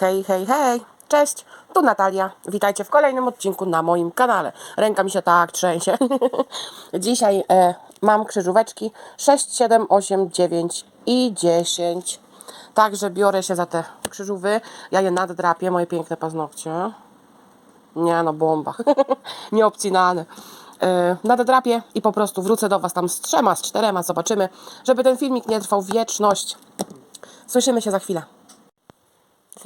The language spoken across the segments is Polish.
Hej, hej, hej! Cześć, tu Natalia. Witajcie w kolejnym odcinku na moim kanale. Ręka mi się tak trzęsie. Dzisiaj e, mam krzyżóweczki 6, 7, 8, 9 i 10. Także biorę się za te krzyżówy. Ja je naddrapię, moje piękne paznokcie. Nie no, bomba. Nieobcinane. Yy, naddrapię i po prostu wrócę do Was tam z trzema, z czterema, zobaczymy, żeby ten filmik nie trwał wieczność. Słyszymy się za chwilę.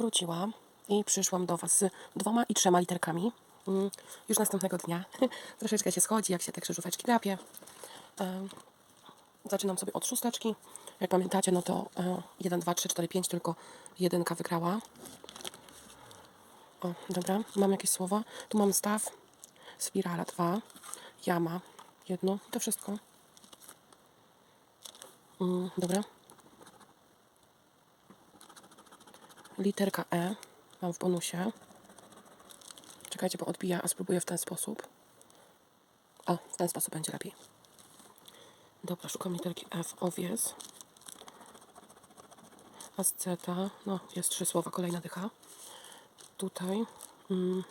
Wróciłam i przyszłam do Was z dwoma i trzema literkami. Mm, Już następnego dnia. Troszeczkę się schodzi, jak się te krzyżóweczki drapie. Zaczynam sobie od szósteczki. Jak pamiętacie, no to 1, 2, 3, 4, 5, tylko jedynka wygrała. O, dobra, mam jakieś słowa. Tu mam staw, spirala 2, jama jedno, to wszystko. Mm, dobra. Literka E mam w bonusie. Czekajcie, bo odbija, a spróbuję w ten sposób. O, w ten sposób będzie lepiej. Dobra, szukam literki F, owiec. Asceta, no jest trzy słowa, kolejna dycha. Tutaj mm,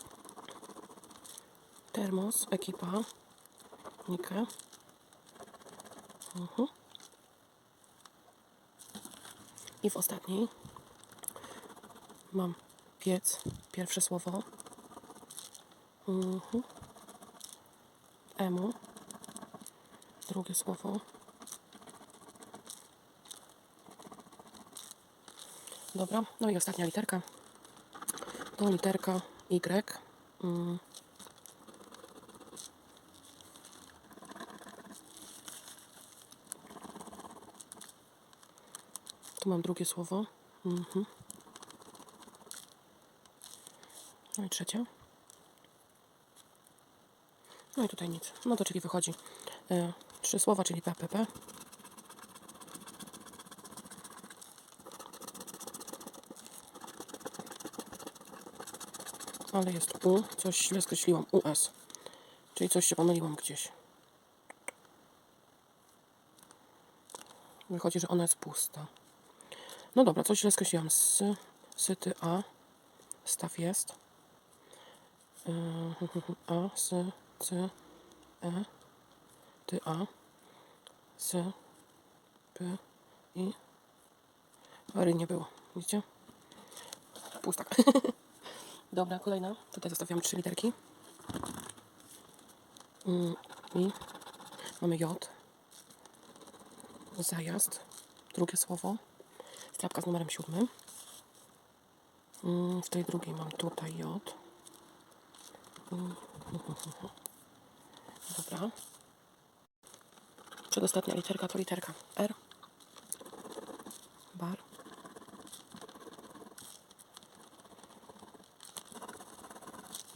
termos, ekipa, Nikę. Mhm. I w ostatniej mam piec, pierwsze słowo. Mhm. Emu, drugie słowo. Dobra, no i ostatnia literka. To literka Y. Mm. Tu mam drugie słowo. Mhm. No i trzecie. No i tutaj nic. No to czyli wychodzi e, trzy słowa, czyli PPP. Ale jest U, coś źle skreśliłam. US. Czyli coś się pomyliłam gdzieś. Wychodzi, że ona jest pusta. No dobra, coś źle skreśliłam. S, syty A. Staw jest. A, S, C, E, Ty A, S, P, I. Ry nie było. Widzicie? Pustak. Dobra, kolejna. Tutaj zostawiam trzy literki. Mm, I mamy J. Zajazd. Drugie słowo. Strapka z numerem siódmym. Mm, W tej drugiej mam tutaj J. Dobra. Przedostatnia literka to literka R. Bar.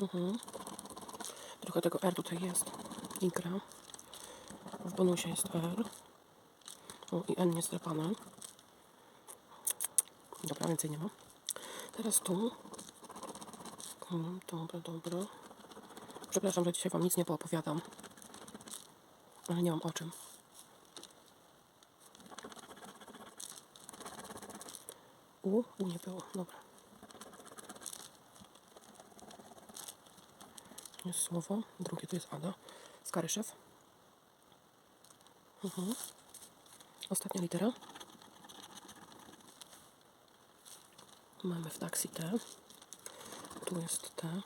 Mhm. Trochę tego R tutaj jest. Ikra. W bonusie jest R. O, i N niezdrapane. Dobra, więcej nie ma. Teraz tu. Dobra, dobra. Przepraszam, że dzisiaj Wam nic nie poopowiadam. Ale nie mam o czym. U? U nie było. Dobra. Jest słowo. Drugie to jest Ada. Skaryszew. Mhm. Ostatnia litera. Mamy w taksi T. Tu jest T.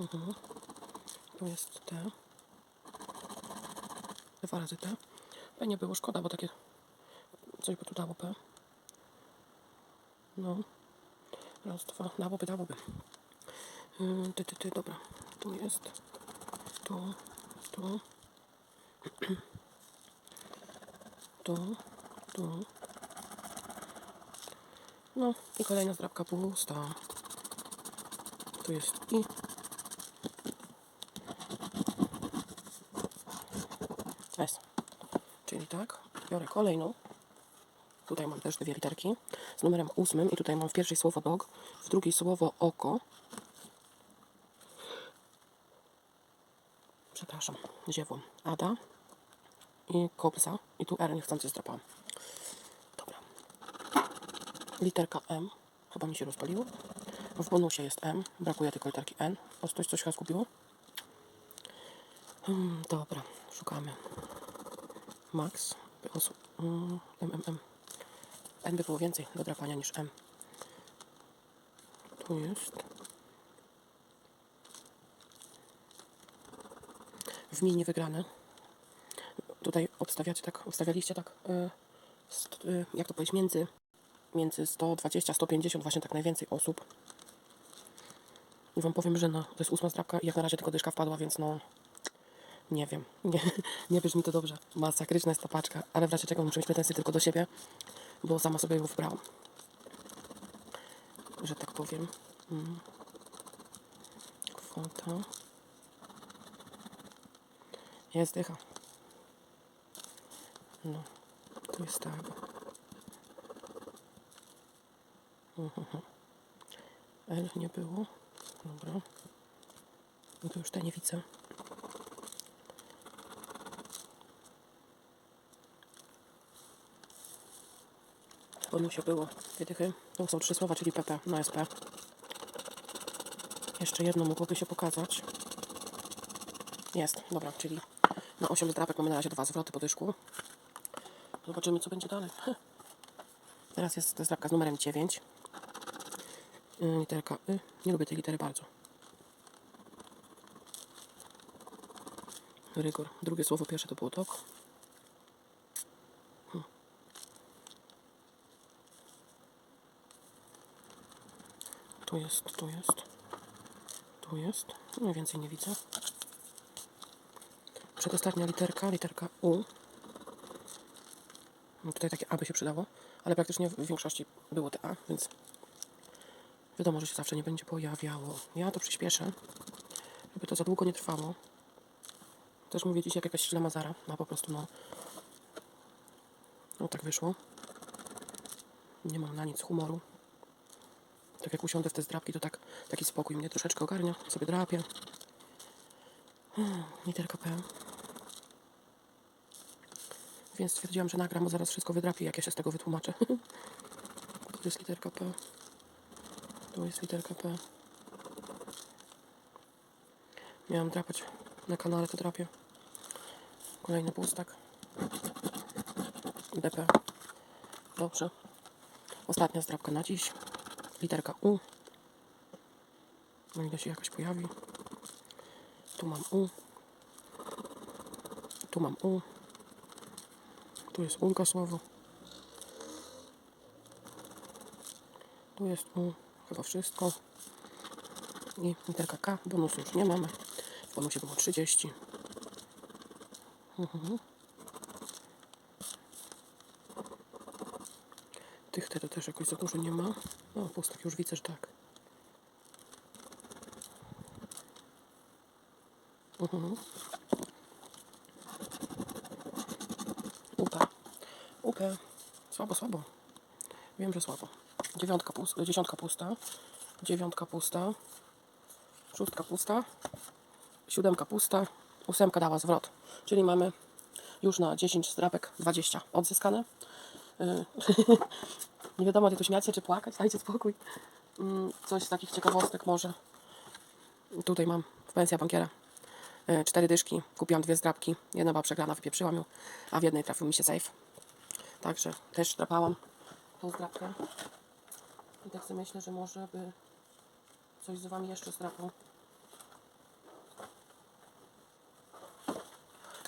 Mhm. Tu jest T. Dwa razy T. P nie było szkoda, bo takie coś by tu dało P. No. Raz, dwa. Dałoby, dałoby. Yy, Ty, ty, ty, dobra. Tu jest. Tu, tu. Tu, tu. No i kolejna zdrabka pusta. Tu jest i. Jest. Czyli tak, biorę kolejną. Tutaj mam też dwie literki z numerem ósmym i tutaj mam w pierwszej słowo dog, w drugiej słowo oko. Przepraszam, ziewło. Ada i kobza. I tu R niechcący zdrapałam. Dobra. Literka M. Chyba mi się rozpaliło. W bonusie jest M. Brakuje tylko literki N. O, coś coś chyba skupiło. Hmm, dobra, szukamy. Max. Osu- mm, M, M, M. N by było więcej do drapania niż M. Tu jest. W mini wygrane. Tutaj obstawiacie tak, obstawialiście tak, y, st, y, jak to powiedzieć, między, między 120 150 właśnie tak najwięcej osób. I wam powiem, że no, to jest ósma zdrabka i jak na razie tylko dyszka wpadła, więc no nie wiem, nie, nie brzmi to dobrze. Masakryczna jest ta paczka, ale w razie czego muszę mieć pretensje tylko do siebie, bo sama sobie ją wybrałam. Że tak powiem. Mm. Kwota. Jest dycha. No, tu jest tak. Mhm. L nie było. Dobra. No to już te nie widzę. W bonusie było dwie dychy. Tu są trzy słowa, czyli PP na SP. Jeszcze jedno mogłoby się pokazać. Jest, dobra, czyli na 8 zdrapek mamy na razie dwa zwroty po dyszku. Zobaczymy, co będzie dalej. Teraz jest zdrapka z numerem 9. Y, Literka Y. Nie lubię tej litery bardzo. Rygor. Drugie słowo, pierwsze to było tok. Tu jest, tu jest. Tu jest. No więcej nie widzę. Przedostatnia literka, literka U. No tutaj takie A by się przydało, ale praktycznie w większości było te A, więc wiadomo, że się zawsze nie będzie pojawiało. Ja to przyspieszę, żeby to za długo nie trwało. Też mówię dziś jak jakaś ślamazara, a po prostu no... No tak wyszło. Nie mam na nic humoru. Tak jak usiądę w te zdrapki, to tak, taki spokój mnie troszeczkę ogarnia. Sobie drapię. Hmm, Literka P. Więc stwierdziłam, że nagram, bo zaraz wszystko wydrapię, jak ja się z tego wytłumaczę. tu jest literka P. Tu jest literka P. Miałam drapać na kanale, to drapię. Kolejny pustak. DP. Dobrze. Ostatnia zdrapka na dziś. Literka U. No ile się jakaś pojawi. Tu mam U. Tu mam U. Tu jest Ulka słowo. Tu jest U. Chyba wszystko. I literka K. Bonusu już nie mamy. W bonusie było 30. Mhm. Tych te to też jakoś za dużo nie ma. O, pustek już widzę, że tak. Mhm. Upa. Słabo, słabo. Wiem, że słabo. Dziewiątka pusta, dziesiątka pusta. Dziewiątka pusta. Szóstka pusta. Siódemka pusta. Ósemka dała zwrot. Czyli mamy już na 10 zdrapek 20 odzyskane. Nie wiadomo, czy tu śmiać się, czy płakać. Dajcie spokój. Mm, Coś z takich ciekawostek może. Tutaj mam pensja bankiera. y, Cztery dyszki. Kupiłam dwie zdrapki. Jedna była przegrana, wypieprzyłam ją. A w jednej trafił mi się safe. Także też drapałam tą zdrapkę. I tak sobie myślę, że może by coś z Wami jeszcze zdrapał.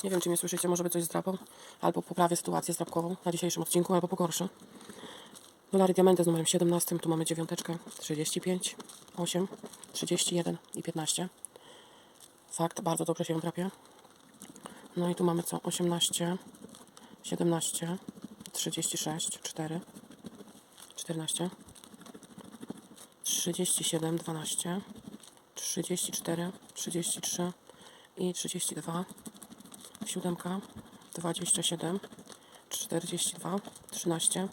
Nie wiem, czy mnie słyszycie, może by coś zdrapał. Albo poprawię sytuację zdrapkową na dzisiejszym odcinku, albo pogorszę. Dolary diamenty z numerem 17, tu mamy dziewiąteczkę, 35, 8, 31 i 15. Fakt, bardzo dobrze się drapie. No i tu mamy co? 18, 17, 36, 4, 14, 37, 12, 34, 33 i 32. Siódemka, 27, 42, 13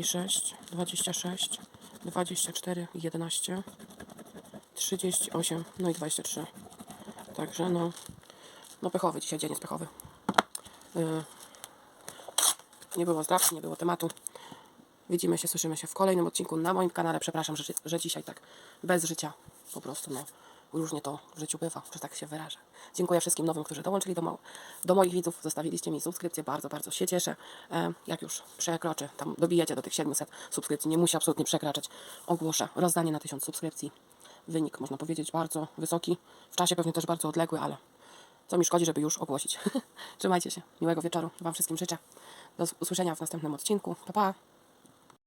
i 6, 26, 24, 11, 38, no i 23. Także no, no pechowy dzisiaj dzień jest pechowy. Yy, nie było zdrawki, nie było tematu. Widzimy się, słyszymy się w kolejnym odcinku na moim kanale. Przepraszam, że, że dzisiaj tak bez życia. Po prostu, no. Różnie to w życiu bywa, że tak się wyrażę. Dziękuję wszystkim nowym, którzy dołączyli do, mo- do moich widzów. Zostawiliście mi subskrypcję. Bardzo, bardzo się cieszę. E, jak już przekroczę, tam dobijecie do tych 700 subskrypcji. Nie musi absolutnie przekraczać. Ogłoszę rozdanie na 1000 subskrypcji. Wynik, można powiedzieć, bardzo wysoki. W czasie pewnie też bardzo odległy, ale co mi szkodzi, żeby już ogłosić. Trzymajcie się. Miłego wieczoru Wam wszystkim życzę. Do usłyszenia w następnym odcinku. Pa, pa.